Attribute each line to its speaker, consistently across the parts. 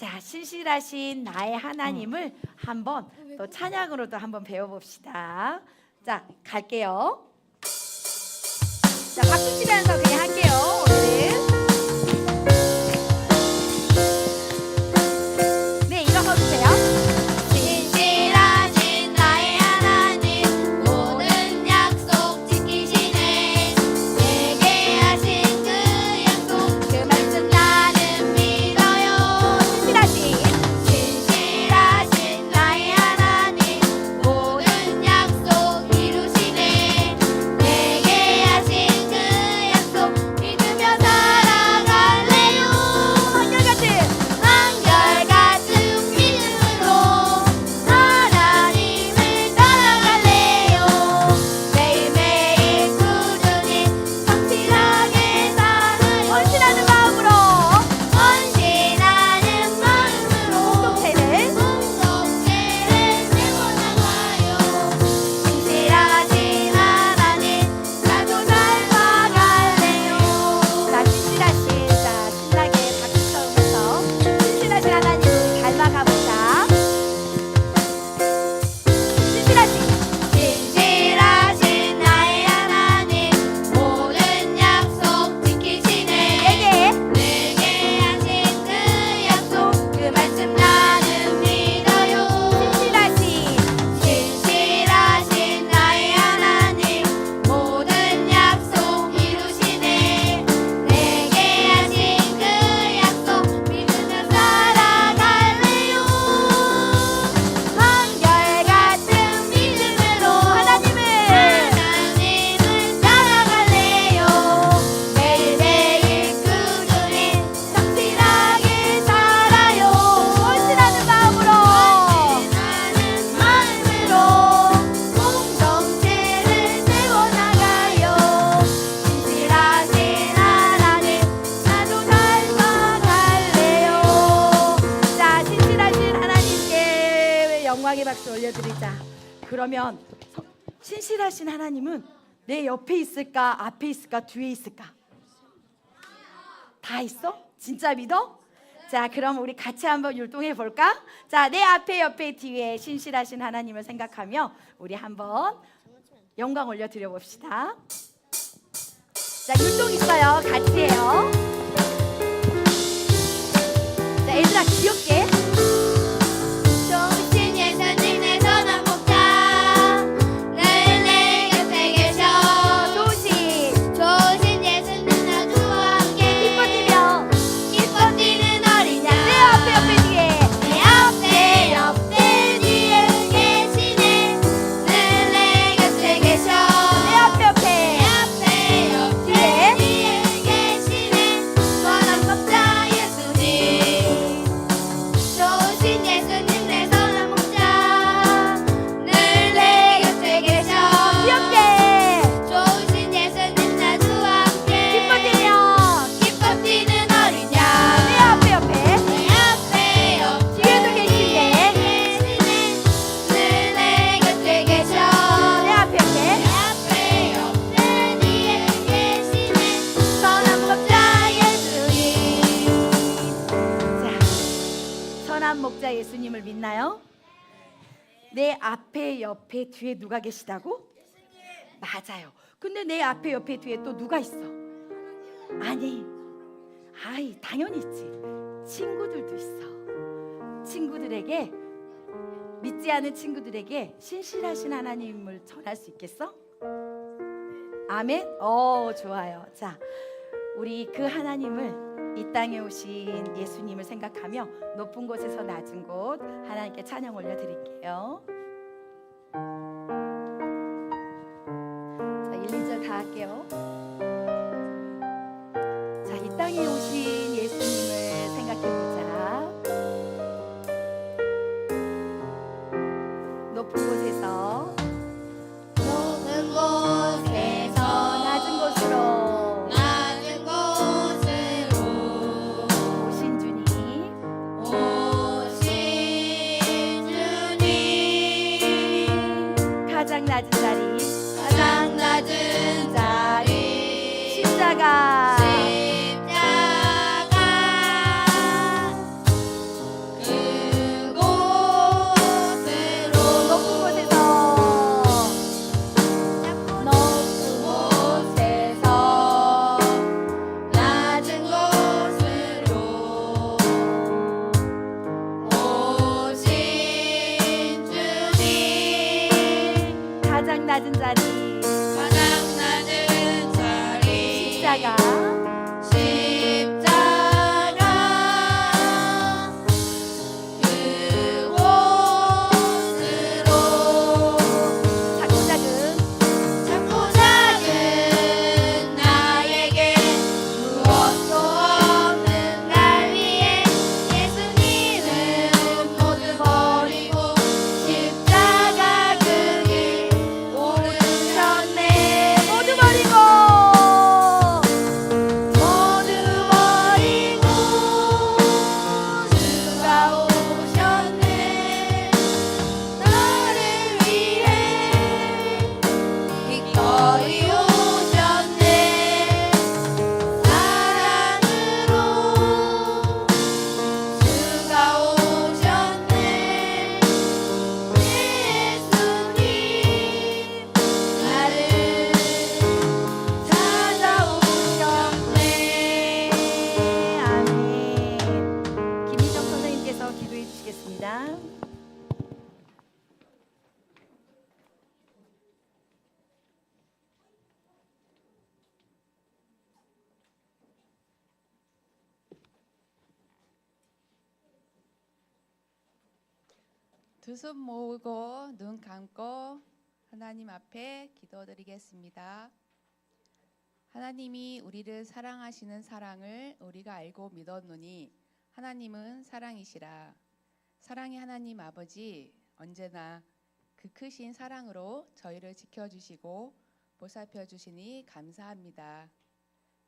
Speaker 1: 자, 신실하신 나의 하나님을 음. 한번 또 찬양으로도 한번 배워봅시다. 자, 갈게요. 자, 박수 치면서 그냥 할게요. 그러면 신실하신 하나님은 내 옆에 있을까, 앞에 있을까, 뒤에 있을까? 다 있어? 진짜 믿어? 자, 그럼 우리 같이 한번 율동해 볼까? 자, 내 앞에, 옆에, 뒤에 신실하신 하나님을 생각하며 우리 한번 영광 올려 드려 봅시다. 자, 율동 있어요. 같이 해요. 자, 얘들아 귀엽게
Speaker 2: 내
Speaker 1: 앞에 옆에 뒤에 누가 계시다고? 맞아요. 근데 내 앞에 옆에 뒤에 또 누가 있어? 아니, 아이 당연히 있지. 친구들도 있어. 친구들에게 믿지 않은 친구들에게 신실하신 하나님을 전할 수 있겠어? 아멘. 어 좋아요. 자, 우리 그 하나님을 이 땅에 오신 예수님을 생각하며 높은 곳에서 낮은 곳 하나님께 찬양 올려드릴게요. 자, 1, 2절 다 할게요. 자, 이 땅에 오신
Speaker 3: 두 손 모으고 눈 감고 하나님 앞에 기도드리겠습니다. 하나님이 우리를 사랑하시는 사랑을 우리가 알고 믿었노니 하나님은 사랑이시라. 사랑의 하나님 아버지 언제나 그 크신 사랑으로 저희를 지켜주시고 보살펴 주시니 감사합니다.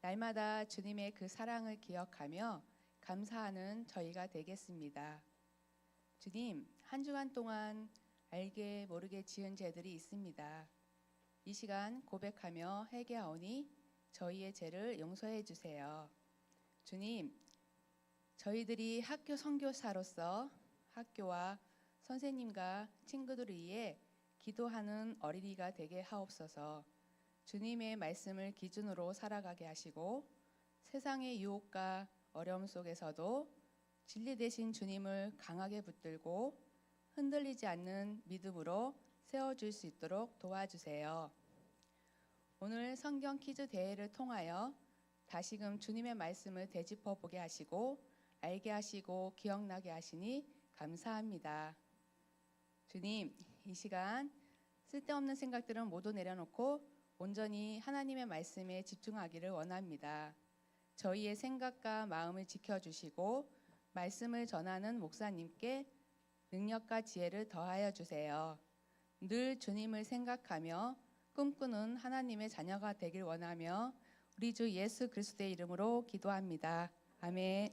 Speaker 3: 날마다 주님의 그 사랑을 기억하며 감사하는 저희가 되겠습니다. 주님, 한 주간 동안 알게 모르게 지은 죄들이 있습니다. 이 시간 고백하며 회개하오니 저희의 죄를 용서해 주세요. 주님, 저희들이 학교 선교사로서 학교와 선생님과 친구들을 위해 기도하는 어린이가 되게 하옵소서. 주님의 말씀을 기준으로 살아가게 하시고 세상의 유혹과 어려움 속에서도 진리 되신 주님을 강하게 붙들고 흔들리지 않는 믿음으로 세워줄 수 있도록 도와주세요. 오늘 성경 퀴즈 대회를 통하여 다시금 주님의 말씀을 되짚어 보게 하시고 알게 하시고 기억나게 하시니 감사합니다. 주님, 이 시간 쓸데없는 생각들은 모두 내려놓고 온전히 하나님의 말씀에 집중하기를 원합니다. 저희의 생각과 마음을 지켜주시고 말씀을 전하는 목사님께 능력과 지혜를 더하여 주세요. 늘 주님을 생각하며 꿈꾸는 하나님의 자녀가 되길 원하며 우리 주 예수 그리스도의 이름으로 기도합니다. 아멘.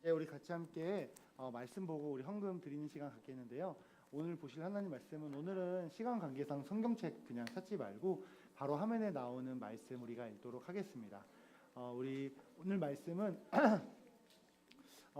Speaker 4: 이제 우리 같이 함께 어, 말씀 보고 우리 헌금 드리는 시간 갖겠는데요. 오늘 보실 하나님 말씀은 오늘은 시간 관계상 성경책 그냥 찾지 말고 바로 화면에 나오는 말씀 우리가 읽도록 하겠습니다. 어, 우리 오늘 말씀은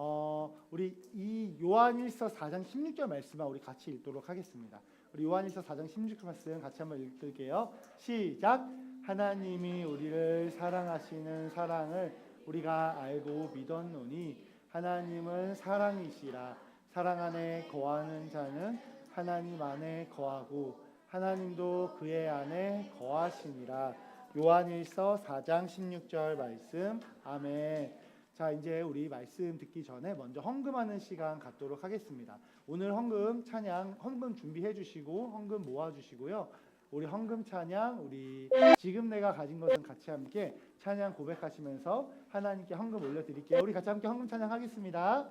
Speaker 4: 어, 우리 이 요한일서 4장 16절 말씀만 우리 같이 읽도록 하겠습니다. 우리 요한일서 4장 16절 말씀 같이 한번 읽을게요. 시작. 하나님이 우리를 사랑하시는 사랑을 우리가 알고 믿었노니 하나님은 사랑이시라. 사랑 안에 거하는 자는 하나님 안에 거하고 하나님도 그의 안에 거하시니라. 요한일서 4장 16절 말씀. 아멘. 자, 이제 우리 말씀 듣기 전에 먼저 헌금하는 시간 갖도록 하겠습니다. 오늘 헌금 찬양 헌금 준비해 주시고 헌금 모아 주시고요. 우리 헌금 찬양 우리 지금 내가 가진 것은 같이 함께 찬양 고백하시면서 하나님께 헌금 올려 드릴게요. 우리 같이 함께 헌금 찬양 하겠습니다.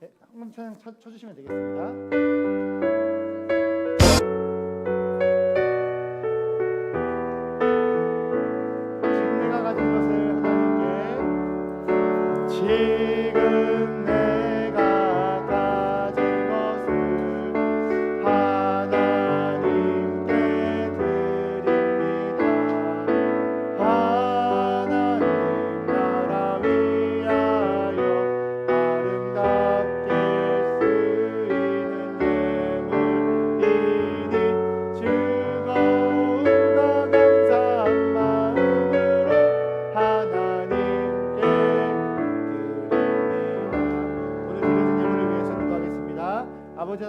Speaker 4: 네, 헌금 찬양 쳐, 쳐주시면 되겠습니다.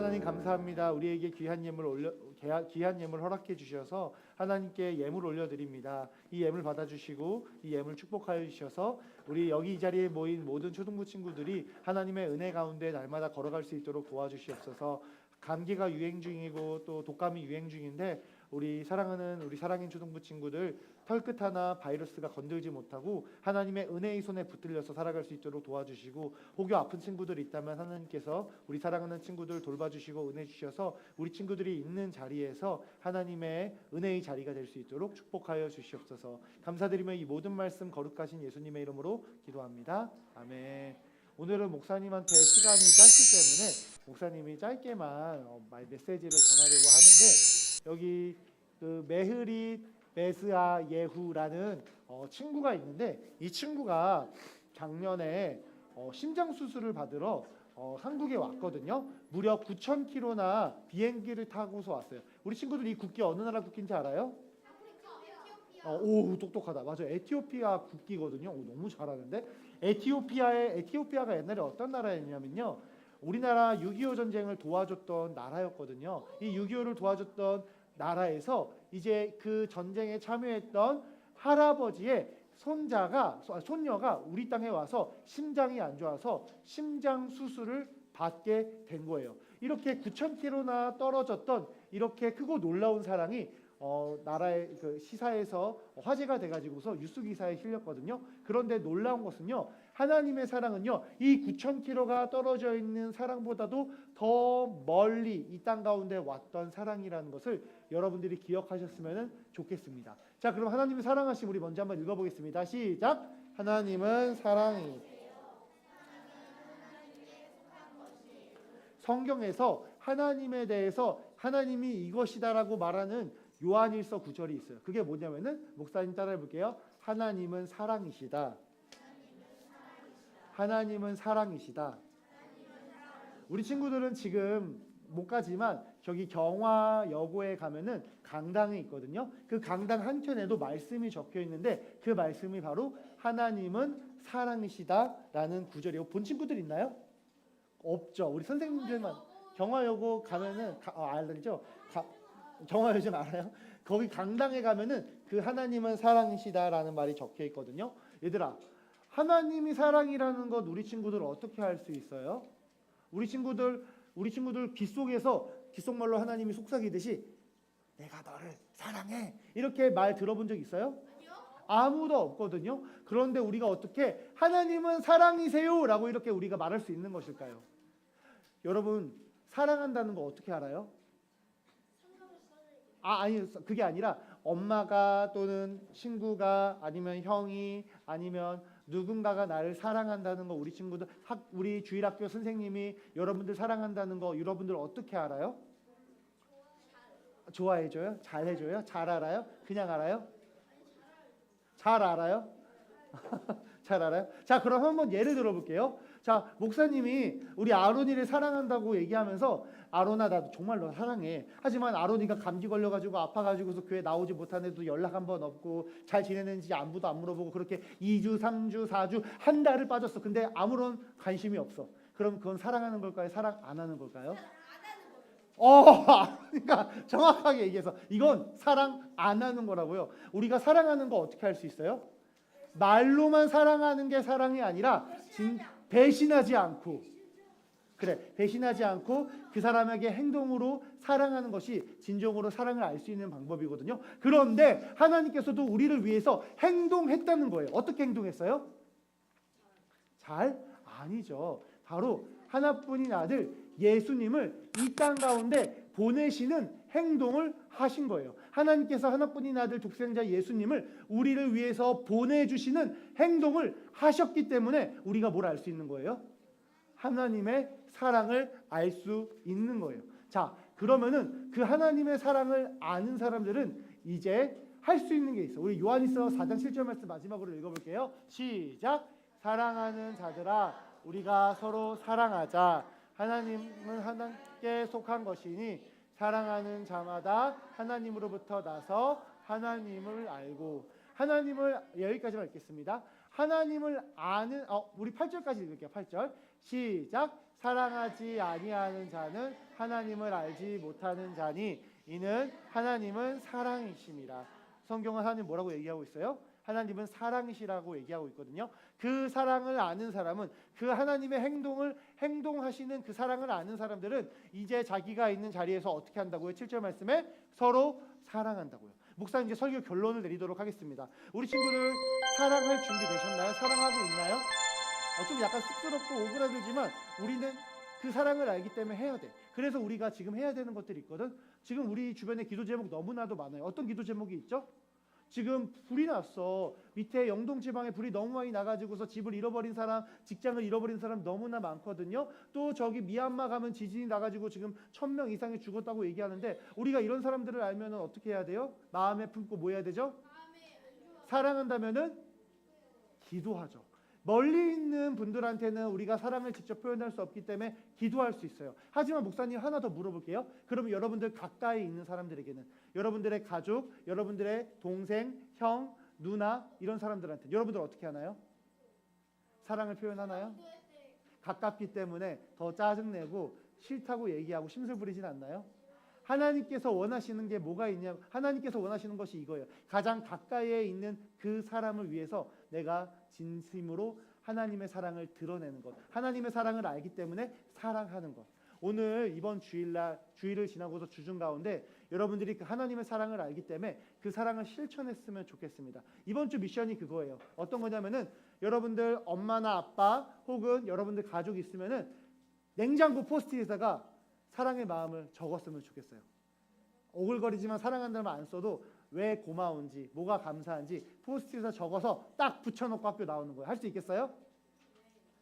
Speaker 4: 하나님 감사합니다. 우리에게 귀한 예물 올려 귀한- 예물 허락해 주셔서 하나님께 예물 올려 드립니다. 이 예물 받아 주시고 이 예물 축복하여 주셔서 우리 여기 이 자리에 모인 모든 초등부 친구들이 하나님의 은혜 가운데 날마다 걸어갈 수 있도록 도와주시옵소서. 감기가 유행 중이고 또 독감이 유행 중인데 우리 사랑하는 우리 사랑인 초등부 친구들 털끝 하나 바이러스가 건들지 못하고 하나님의 은혜의 손에 붙들려서 살아갈 수 있도록 도와주시고 혹여 아픈 친구들이 있다면 하나님께서 우리 사랑하는 친구들 돌봐주시고 은혜 주셔서 우리 친구들이 있는 자리에서 하나님의 은혜의 자리가 될 수 있도록 축복하여 주시옵소서. 감사드리며 이 모든 말씀 거룩하신 예수님의 이름으로 기도합니다. 아멘. 오늘은 목사님한테 시간이 짧기 때문에 목사님이 짧게만 어, 말- 메시지를 전하려고 하는데 여기 그 메흐리 메스아 예후라는 어, 친구가 있는데 이 친구가 작년에 어, 심장 수술을 받으러 어, 한국에 왔거든요. 무려 9,000km나 비행기를 타고서 왔어요. 우리 친구들 이 국기 어느 나라 국기인지 알아요? 어, 오 똑똑하다. 맞아. 에티오피아 국기거든요. 오, 너무 잘하는데. 에티오피아의 에티오피아가 옛날에 어떤 나라였냐면요. 우리나라 6.25 전쟁을 도와줬던 나라였거든요. 이 6.25를 도와줬던 나라에서 이제 그 전쟁에 참여했던 할아버지의 손자가 소- 아, 손녀가 우리 땅에 와서 심장이 안 좋아서 심장 수술을 받게 된 거예요. 이렇게 9천 킬로나 떨어졌던 이렇게 크고 놀라운 사랑이 어, 나라의 그 시사에서 화제가 돼가지고서 뉴스 기사에 실렸거든요. 그런데 놀라운 것은요, 하나님의 사랑은요, 이 9천 킬로가 떨어져 있는 사랑보다도 더 멀리 이 땅 가운데 왔던 사랑이라는 것을 여러분들이 기억하셨으면 좋겠습니다. 자, 그럼 하나님의 사랑하심 우리 먼저 한번 읽어보겠습니다. 시작. 하나님은 사랑이 성경에서 하나님에 대해서 하나님이 이것이다라고 말하는 요한일서 구절이 있어요. 그게 뭐냐면은 목사님 따라해 볼게요. 하나님은 사랑이시다. 하나님은 사랑이시다. 우리 친구들은 지금 못 가지만 저기 경화 여고에 가면은 강당이 있거든요. 그 강당 한켠에도 말씀이 적혀 있는데 그 말씀이 바로 하나님은 사랑이시다라는 구절이에요. 본 친구들 있나요? 없죠. 우리 선생님들만 경화 여고 가면은 가, 어, 알죠? 가, 경화 요즘 알아요? 거기 강당에 가면은 그 하나님은 사랑이시다라는 말이 적혀 있거든요. 얘들아, 하나님이 사랑이라는 것 우리 친구들 어떻게 할수 있어요? 우리 친구들 우리 친구들 귀 속에서 귓속말로 하나님이 속삭이듯이 내가 너를 사랑해 이렇게 말 들어본 적 있어요? 아무도 없거든요. 그런데 우리가 어떻게 하나님은 사랑이세요라고 이렇게 우리가 말할 수 있는 것일까요? 여러분 사랑한다는 거 어떻게 알아요? 아 아니 그게 아니라 엄마가 또는 친구가 아니면 형이 아니면 누군가가 나를 사랑한다는 거 우리 친구들 학 우리 주일학교 선생님이 여러분들 사랑한다는 거 여러분들 어떻게 알아요? 좋아해줘요? 잘해줘요? 잘 알아요? 그냥 알아요? 잘 알아요? 잘 알아요? 자 그럼 한번 예를 들어볼게요. 자 목사님이 우리 아론이를 사랑한다고 얘기하면서 아론아 나도 정말 너 사랑해. 하지만 아론이가 감기 걸려가지고 아파가지고서 교회 나오지 못한 애도 연락 한 번 없고 잘 지내는지 안부도 안 물어보고 그렇게 2주, 3주, 4주 한 달을 빠졌어. 근데 아무런 관심이 없어. 그럼 그건 사랑하는 걸까요? 사랑 안 하는 걸까요? 어, 그러니까 정확하게 얘기해서 이건 사랑 안 하는 거라고요. 우리가 사랑하는 거 어떻게 할 수 있어요? 말로만 사랑하는 게 사랑이 아니라 진, 배신하지 않고 그래 배신하지 않고 그 사람에게 행동으로 사랑하는 것이 진정으로 사랑을 알 수 있는 방법이거든요. 그런데 하나님께서도 우리를 위해서 행동했다는 거예요. 어떻게 행동했어요? 잘 아니죠. 바로 하나뿐인 아들 예수님을 이 땅 가운데 보내시는 행동을 하신 거예요. 하나님께서 하나뿐인 아들 독생자 예수님을 우리를 위해서 보내주시는 행동을 하셨기 때문에 우리가 뭘 알 수 있는 거예요? 하나님의 사랑을 알 수 있는 거예요. 자, 그러면은 그 하나님의 사랑을 아는 사람들은 이제 할 수 있는 게 있어. 우리 요한일서 4장 7절 말씀 마지막으로 읽어볼게요. 시작. 사랑하는 자들아, 우리가 서로 사랑하자. 하나님은 하나님께 속한 것이니 사랑하는 자마다 하나님으로부터 나서 하나님을 알고 하나님을 여기까지만 읽겠습니다. 하나님을 아는 어 우리 8절까지 읽을게요. 8절. 시작. 사랑하지 아니하는 자는 하나님을 알지 못하는 자니 이는 하나님은 사랑이심이라. 성경은 하나님 뭐라고 얘기하고 있어요? 하나님은 사랑이시라고 얘기하고 있거든요. 그 사랑을 아는 사람은 그 하나님의 행동을 행동하시는 그 사랑을 아는 사람들은 이제 자기가 있는 자리에서 어떻게 한다고요? 7절 말씀에 서로 사랑한다고요. 목사님 이제 설교 결론을 내리도록 하겠습니다. 우리 친구들 사랑할 준비 되셨나요? 사랑하고 있나요? 어, 좀 약간 쑥스럽고 오그라들지만 우리는 그 사랑을 알기 때문에 해야 돼. 그래서 우리가 지금 해야 되는 것들이 있거든. 지금 우리 주변에 기도 제목 너무나도 많아요. 어떤 기도 제목이 있죠? 지금 불이 났어. 밑에 영동 지방에 불이 너무 많이 나가지고서 집을 잃어버린 사람, 직장을 잃어버린 사람 너무나 많거든요. 또 저기 미얀마 가면 지진이 나가지고 지금 천 명 이상이 죽었다고 얘기하는데 우리가 이런 사람들을 알면은 어떻게 해야 돼요? 마음에 품고 뭐 해야 되죠? 사랑한다면은 기도하죠. 멀리 있는 분들한테는 우리가 사랑을 직접 표현할 수 없기 때문에 기도할 수 있어요. 하지만 목사님 하나 더 물어볼게요. 그러면 여러분들 가까이 있는 사람들에게는 여러분들의 가족, 여러분들의 동생, 형, 누나 이런 사람들한테 여러분들 어떻게 하나요? 사랑을 표현하나요? 가깝기 때문에 더 짜증내고 싫다고 얘기하고 심술 부리진 않나요? 하나님께서 원하시는 게 뭐가 있냐? 하나님께서 원하시는 것이 이거예요. 가장 가까이에 있는 그 사람을 위해서 내가 진심으로 하나님의 사랑을 드러내는 것. 하나님의 사랑을 알기 때문에 사랑하는 것. 오늘 이번 주일날 주일을 지나고서 주중 가운데 여러분들이 그 하나님의 사랑을 알기 때문에 그 사랑을 실천했으면 좋겠습니다. 이번 주 미션이 그거예요. 어떤 거냐면은 여러분들 엄마나 아빠 혹은 여러분들 가족 있으면은 냉장고 포스트잇에다가 사랑의 마음을 적었으면 좋겠어요. 오글거리지만 사랑한다는 말 안 써도 왜 고마운지, 뭐가 감사한지 포스트잇에 적어서 딱 붙여놓고 학교 나오는 거예요. 할 수 있겠어요?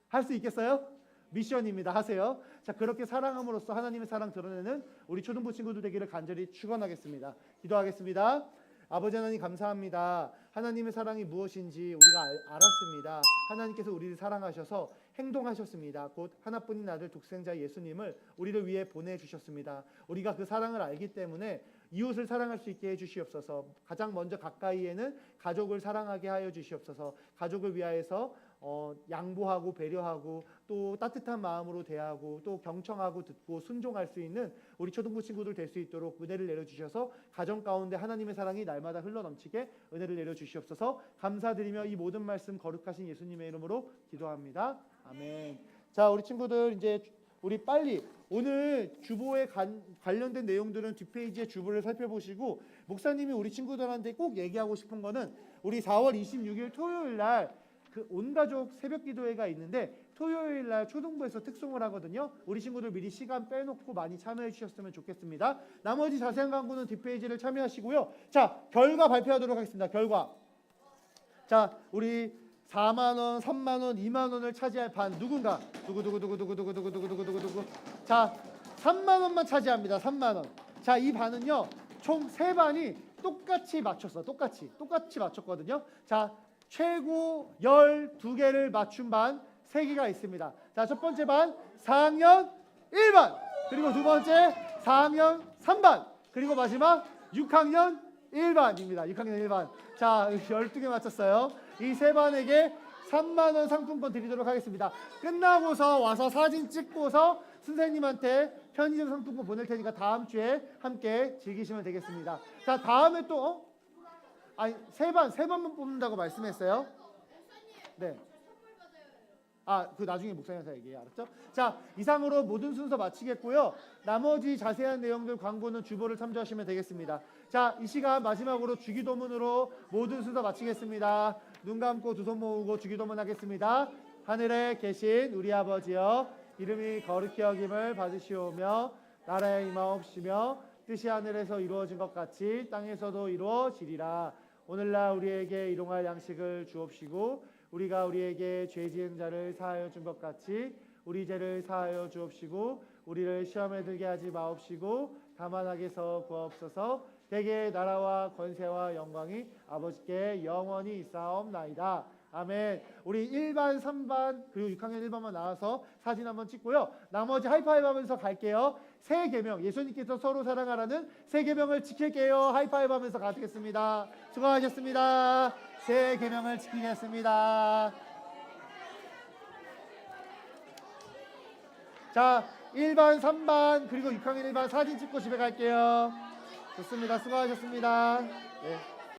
Speaker 4: 할 수 있겠어요? 미션입니다. 하세요. 자, 그렇게 사랑함으로써 하나님의 사랑 드러내는 우리 초등부 친구들 되기를 간절히 축원하겠습니다. 기도하겠습니다. 아버지 하나님 감사합니다. 하나님의 사랑이 무엇인지 우리가 알, 알았습니다. 하나님께서 우리를 사랑하셔서 행동하셨습니다. 곧 하나뿐인 아들 독생자 예수님을 우리를 위해 보내주셨습니다. 우리가 그 사랑을 알기 때문에 이웃을 사랑할 수 있게 해주시옵소서. 가장 먼저 가까이에는 가족을 사랑하게 하여 주시옵소서. 가족을 위하여서 어, 양보하고 배려하고 또 따뜻한 마음으로 대하고 또 경청하고 듣고 순종할 수 있는 우리 초등부 친구들 될 수 있도록 은혜를 내려 주셔서 가정 가운데 하나님의 사랑이 날마다 흘러 넘치게 은혜를 내려 주시옵소서. 감사드리며 이 모든 말씀 거룩하신 예수님의 이름으로 기도합니다. 아멘. 자, 우리 친구들 이제 우리 빨리 오늘 주보에 관, 관련된 내용들은 뒷페이지에 주보를 살펴보시고 목사님이 우리 친구들한테 꼭 얘기하고 싶은 거는 우리 4월 26일 토요일 날 그 온가족 새벽 기도회가 있는데 토요일 날 초등부에서 특송을 하거든요. 우리 친구들 미리 시간 빼놓고 많이 참여해 주셨으면 좋겠습니다. 나머지 자세한 광고는 뒷페이지를 참여하시고요. 자, 결과 발표하도록 하겠습니다. 결과. 자, 우리 4만 원, 3만 원, 2만 원을 차지할 반 누군가 누구 자, 3만 원만 차지합니다. 3만 원. 자, 이 반은요. 총 세 반이 똑같이 맞췄어. 똑같이. 똑같이 맞췄거든요. 자, 최고 12개를 맞춘 반 3개가 있습니다. 자, 첫 번째 반 4학년 1반. 그리고 두 번째 4학년 3반. 그리고 마지막 6학년 1반입니다. 6학년 1반. 자, 12개 맞췄어요. 이 세 반에게 3만 원 상품권 드리도록 하겠습니다. 끝나고서 와서 사진 찍고서 선생님한테 편의점 상품권 보낼 테니까 다음 주에 함께 즐기시면 되겠습니다. 자, 다음에 또 어? 아니, 세 반, 세 반만 뽑는다고 말씀했어요. 네. 아, 그 나중에 목사님한테 얘기해. 알았죠? 자, 이상으로 모든 순서 마치겠고요. 나머지 자세한 내용들 광고는 주보를 참조하시면 되겠습니다. 자, 이 시간 마지막으로 주기도문으로 모든 순서 마치겠습니다. 눈 감고 두 손 모으고 주기도문 하겠습니다. 하늘에 계신 우리 아버지여 이름이 거룩히 여김을 받으시오며 나라의 임하옵시며 뜻이 하늘에서 이루어진 것 같이 땅에서도 이루어지리라. 오늘날 우리에게 일용할 양식을 주옵시고 우리가 우리에게 죄 지은 자를 사하여 준 것 같이 우리 죄를 사하여 주옵시고 우리를 시험에 들게 하지 마옵시고 다만 악에서 구하옵소서 대개 나라와 권세와 영광이 아버지께 영원히 있사옵나이다. 아멘. 우리 1반, 3반 그리고 6학년 1반만 나와서 사진 한번 찍고요. 나머지 하이파이브 하면서 갈게요. 새 계명 예수님께서 서로 사랑하라는 새 계명을 지킬게요. 하이파이브 하면서 가겠습니다. 수고하셨습니다. 새 계명을 지키겠습니다. 자, 1반, 3반 그리고 6학년 1반 사진 찍고 집에 갈게요. 좋습니다. 수고하셨습니다. 네.